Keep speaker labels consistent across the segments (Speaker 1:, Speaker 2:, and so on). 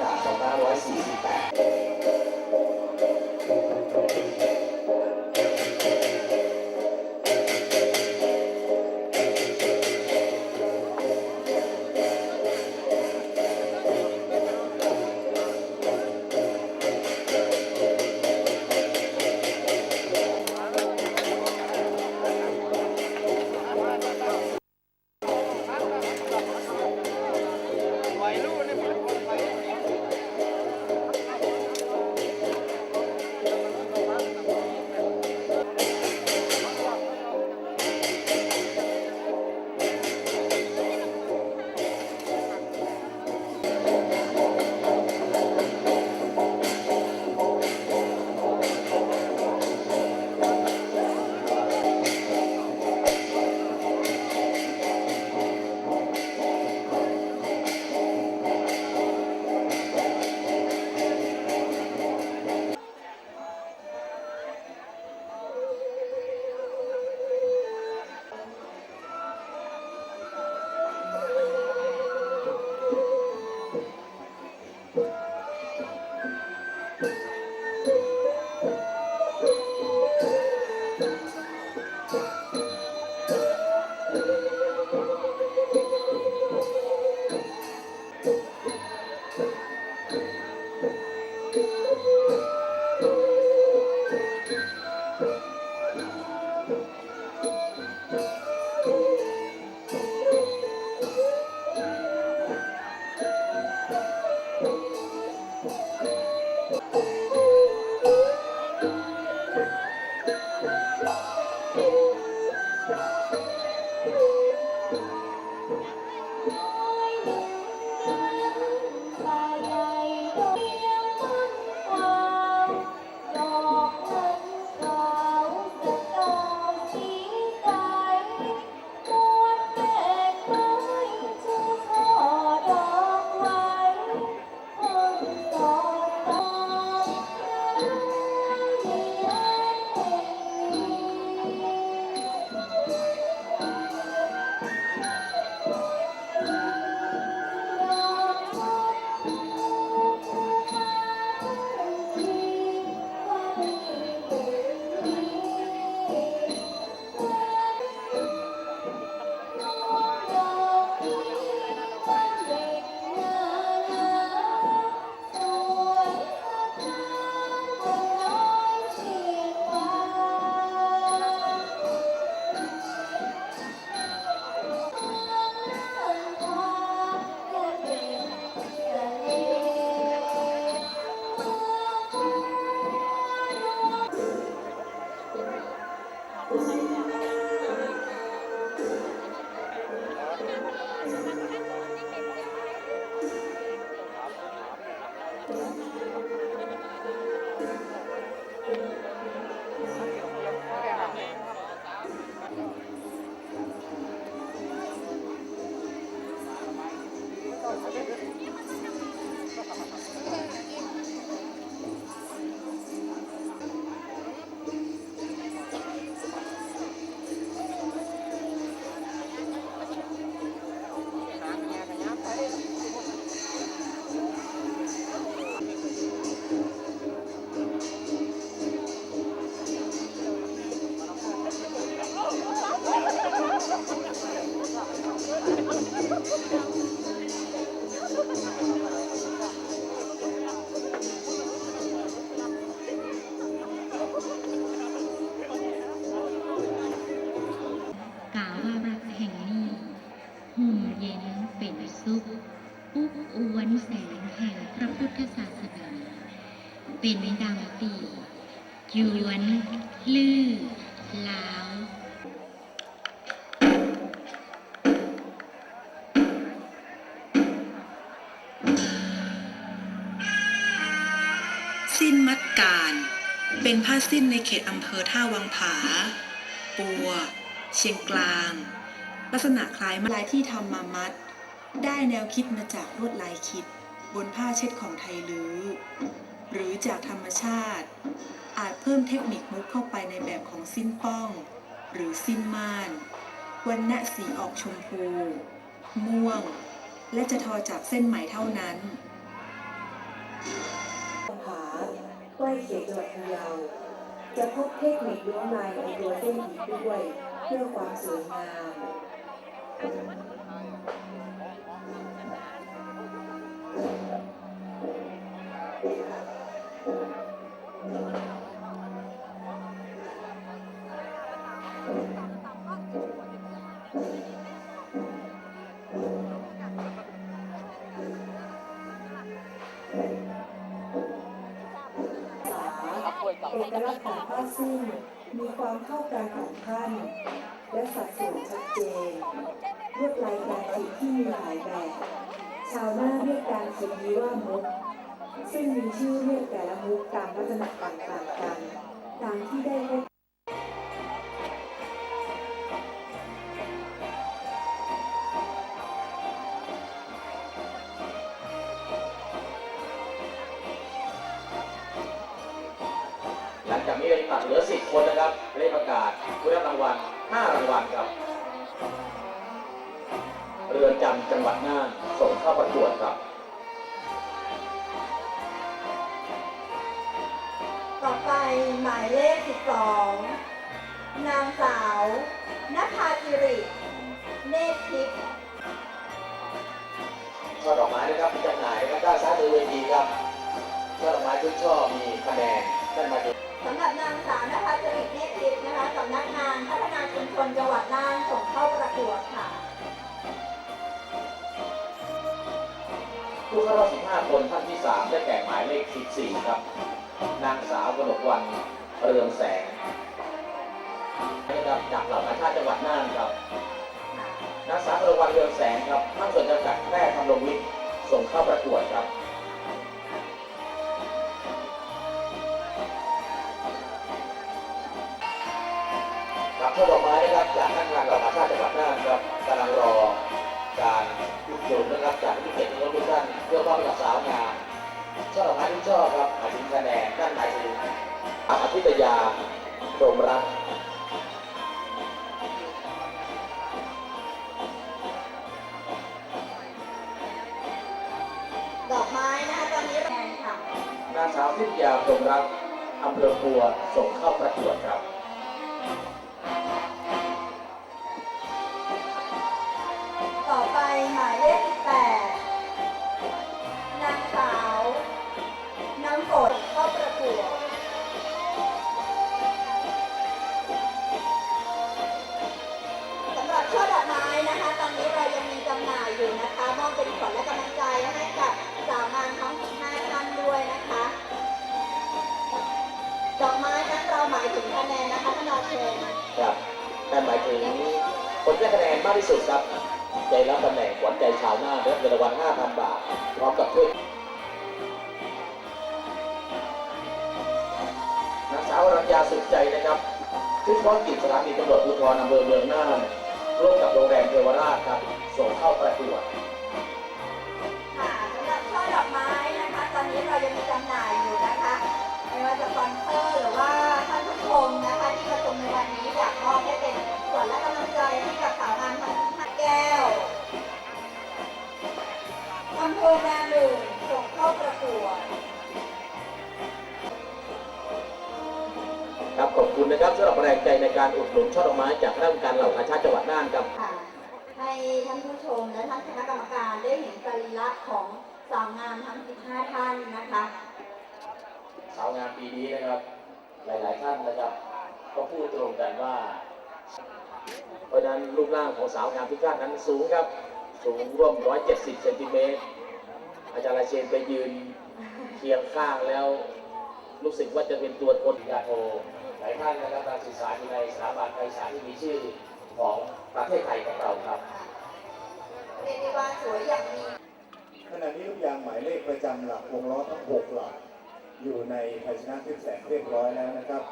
Speaker 1: พุทธ
Speaker 2: เป็นดังปียวนลื่อลาว
Speaker 3: สิ้นมัดการ เป็นผ้าสิ้นในเขตอำเภอท่าวังผา ปัว เชียงกลาง ลักษณะคล้ายลายที่ทำมามัด ได้แนวคิดมาจากลวดลายคิด บนผ้าเช็ดของไทยลือหรือ จากธรรมชาติ อาจเพิ่มเทคนิคมุกเข้าไปในแบบของสิ้นป้อง หรือสิ้นม่านวันณะสีออกชมพู ม่วง และจะทอจากเส้นไหมเท่านั้น
Speaker 4: ผาใกล้เขตจังหวัดพะเยาจะพบเทคนิคลวงลายในตัวเส้นอีกด้วยเพื่อความสวยงาม ณ์ของผ้าสิ้นมีความเข้ากันของท่าน และสัดส่วนชัดเจนลวดลายการขีดที่มีหลายแบบ ชาวหน้าเรียกการขีดนี้ว่ามุก ซึ่งมีชื่อเรียกแต่ละมุกตามลักษณะต่างๆกัน ตัด
Speaker 5: เหลือ 10 คนนะครับได้ประกาศผู้รับรางวัล5รางวัลครับ เรือนจำจังหวัดน่านส่งเข้าประกวดครับ
Speaker 6: ต่อไปหมายเลข 12 นางสาวนภาจิริ เนตรทิพย์
Speaker 5: ช่อดอกไม้นะครับจำหน่ายนะครับด้านซ้ายมือเวทีครับช่อดอกไม้ทุกช่อมีคะแนนท่านมาดู
Speaker 6: สำหรับนางสาวนภาจิริเนตรทิพย์นะคะสำนักงานพัฒนาชุมชนจังหวัดน่านส่งเข้าประกวดค่ะ
Speaker 5: ผู้เข้ารอบ15 คนท่านที่ 3 ได้แก่หมายเลข14ครับ นางสาวกนกวันเรืองแสงนะครับจากเหล่ากาชาติจังหวัดน่านครับ นางสาวกนกวันเรืองแสงครับท่านส่วนจำกัดแพร่ทำรงวิทย์ส่งเข้าประกวดครับ ช่อดอกไม้นะครับจากท่านงานเหล่ากาชาติจังหวัดน่านครับกำลังรอการอุดหนุนนะครับจากผู้เกียรติทุกท่านเพื่อมอบให้กับสาวงามช่อดอกไม้ที่ชอบครับหมายถึงคะแนนด้านหมายถึงอภิตยาโรมรัตน์
Speaker 6: ดอกไม้นะคะตอนนี้แทนค่ะ
Speaker 5: นางสาวทิพยาพรมรัตน์อำเภอปัวส่งเข้าประกวดครับ
Speaker 6: ที่
Speaker 5: สุดครับได้รับตำแหน่งขวัญใจชาวนารับเงินรางวัล5,000 บาท พร้อมกับถ้วยนางสาวรัญญาสุขใจนะครับชุดพร้อมกิจสถานีตำรวจภูธรอำเภอเมืองน่านร่วมกับโรงแรมเทวราชครับส่งเข้าประกวด
Speaker 6: การอุด
Speaker 5: หนุนช่อดอกไม้จากคณะกรรมการเหล่ากาชาติจังหวัดน่านครับ
Speaker 6: ค่ะให้ท่านผู้ชมและท่านคณะกรรมการได้เห็นสรีระของสาวงามทั้ง 15 ท่านนะคะ
Speaker 5: สาวงามปีนี้นะครับ หลาย ๆ ท่านนะครับก็พูดตรงกันว่า เพราะฉะนั้นรูปร่างของสาวงามทุกท่านนั้นสูงครับ สูงร่วม 170 เซนติเมตร อาจารย์ราเชนไปยืนเคียงข้างแล้ว รู้สึกว่าจะเป็นตัวตนยาโท หลายท่านนะครับการศึกษาอยู่ในสถาบันการศึกษาที่มีชื่อของประเทศไทยของเราครับ
Speaker 6: เรียกว่าสวยอย่างมี
Speaker 7: ขณะนี้ลูกยางหมายเลขประจำหลักวงล้อทั้ง 6 หลัก อยู่ในภาชนะทึบแสงเรียบร้อยแล้วนะครับ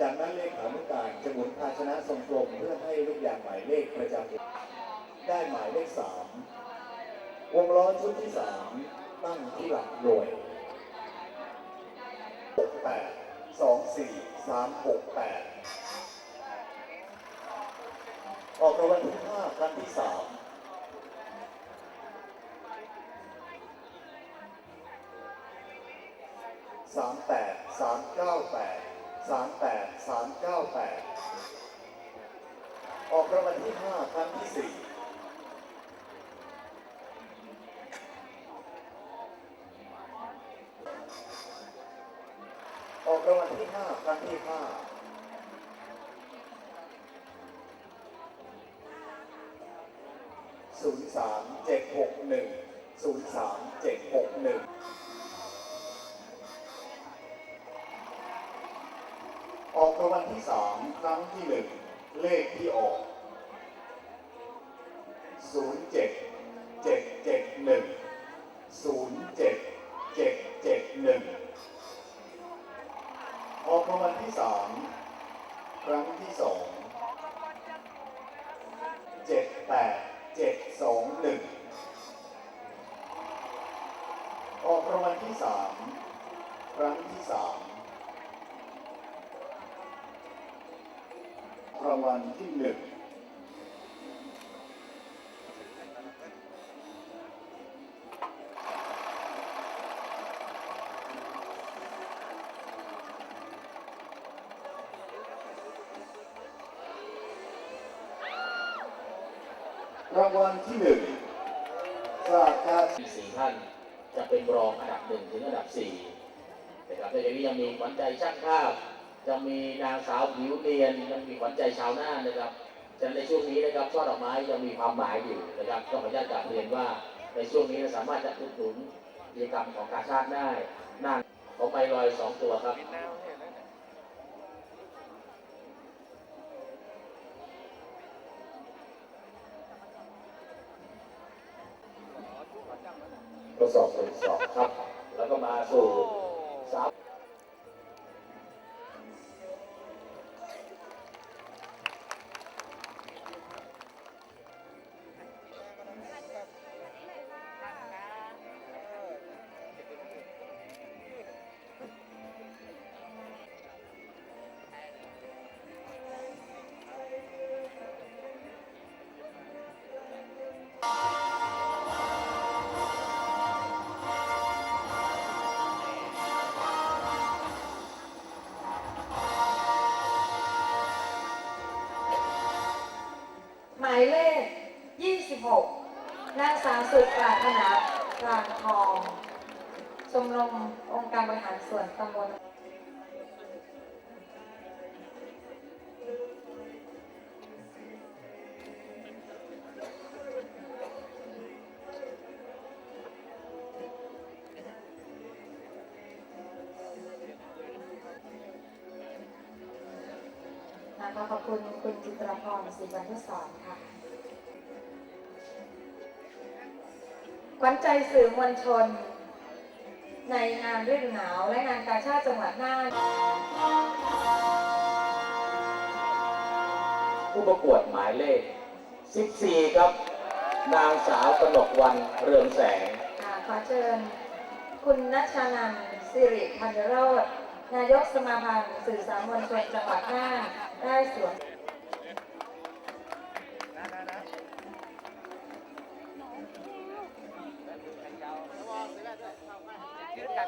Speaker 7: จากนั้นเลขานุการจะหมุนภาชนะทรงกลมเพื่อให้ลูกยางหมายเลขประจำได้หมายเลข 3 วงล้อชุดที่ 3 ตั้งที่หลักหน่วย 8 2 4 3 6 8ออกรางวัลที่5ครั้งที่3สามแปดสามเก้าแปดสามแปดสามเก้าแปดออกรางวัลที่ห้าครั้งที่สี่ ห้าครั้งที่ห้าศูนย์สามเจ็ดหกหนึ่งศูนย์สามเจ็ดหกหนึ่งออกรางวัลที่สามครั้งที่หนึ่งเลขที่ออกศูนย์เจ็ดเจ็ดเจ็ดหนึ่งศูนย์เจ็ดเจ็ดเจ็ดหนึ่ง สามครั้งที่สองเจ็ดแปดเจ็ดสองหนึ่งออกรางวัลที่สามครั้งที่สามรางวัลที่หนึ่ง นะ
Speaker 5: ครับฉะนั้นในช่วงนี้นะครับช่อดอกไม้ยังมีความหมายอยู่นะครับก็ขออนุญาตกราบเรียนว่าในช่วงนี้เราสามารถจะอุดหนุนกิจกรรมของกาชาติได้นั่นของไมลอยสองตัวครับทดสอบหนึ่งสองครับ แล้วก็มาสู่สาม
Speaker 8: นางสาวสุปรารถนากลางทอง ชมรมองค์การบริหารส่วนตำบลขอบคุณคุณจิตรพรศรีบรรทุสอ ขวัญใจสื่อมวลชน ในงานฤดูหนาวและงานกาชาติจังหวัดน่าน
Speaker 5: ผู้ประกวดหมายเลข 14 ครับ นางสาวกนกวันเรืองแสง
Speaker 8: ค่ะขอเชิญ คุณนัชชานันท์สิริพันธ์โรธนายกสมาพันธ์สื่อสารมวลชนจังหวัดน่านได้สวม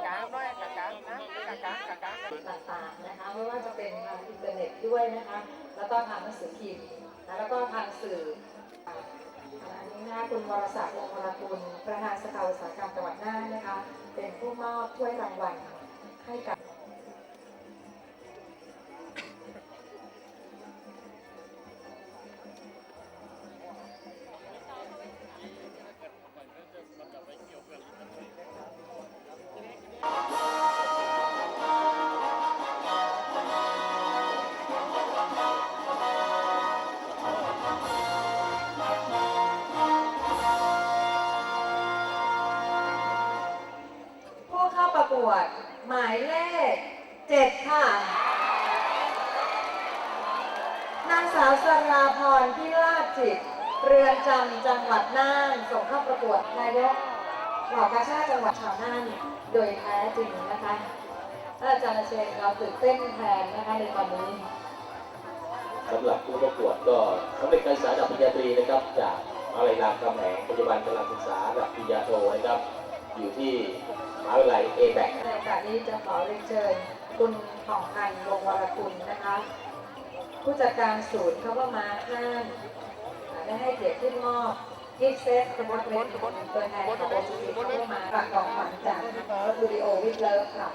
Speaker 8: ต่างๆนะคะไม่ว่าจะเป็นทางอินเทอร์เน็ตด้วยนะคะแล้วก็ทางหนังสือพิมพ์แล้วก็ทางสื่ออันนี้นะคะคุณวรศักดิ์วงศ์วรกุลประธานสภาอุตสาหกรรมจังหวัดน่านนะคะ เป็นผู้มอบถ้วยรางวัลให้กับ จารย์เชนเราตื่นเต้นแทนนะคะในตอนนี้
Speaker 5: สำหรับผู้ประกวดก็สำเร็จการศึกษาระดับปริญญาตรีนะครับ จากมหาวิทยาลัยรามคำแหงปัจจุบันกำลังศึกษาระดับปริญญาโทนะครับ อยู่ที่มหาวิทยาลัยเอแบก
Speaker 8: ในโอกาสนี้จะขอเรียนเชิญคุณผ่องพันธ์วงศ์วรกุลนะคะ ผู้จัดการศูนย์เขาว่ามาข้ามอ่าได้ให้เกียรติขึ้นมอบกิฟต์เซตเป็นวัตถุเป็นตัวแทนของโอซีเข้ามาฝากกองขวัญจากสตูดิโอวิทเลิฟค่ะ